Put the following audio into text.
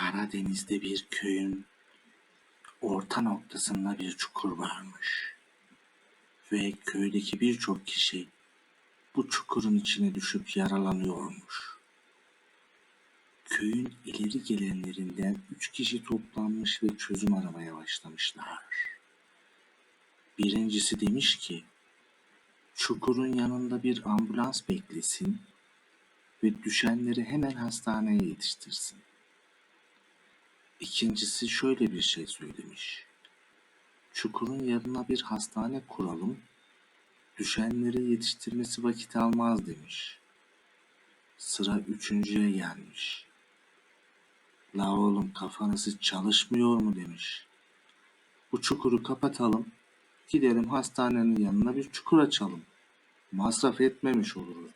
Karadeniz'de bir köyün orta noktasında bir çukur varmış. Ve köydeki birçok kişi bu çukurun içine düşüp yaralanıyormuş. Köyün ileri gelenlerinden üç kişi toplanmış ve çözüm aramaya başlamışlar. Birincisi demiş ki, çukurun yanında bir ambulans beklesin ve düşenleri hemen hastaneye yetiştirsin. İkincisi şöyle bir şey söylemiş. Çukurun yanına bir hastane kuralım, düşenleri yetiştirmesi vakit almaz demiş. Sıra üçüncüye gelmiş. La oğlum kafanız hiç çalışmıyor mu demiş. Bu çukuru kapatalım, gidelim hastanenin yanına bir çukur açalım. Masraf etmemiş oluruz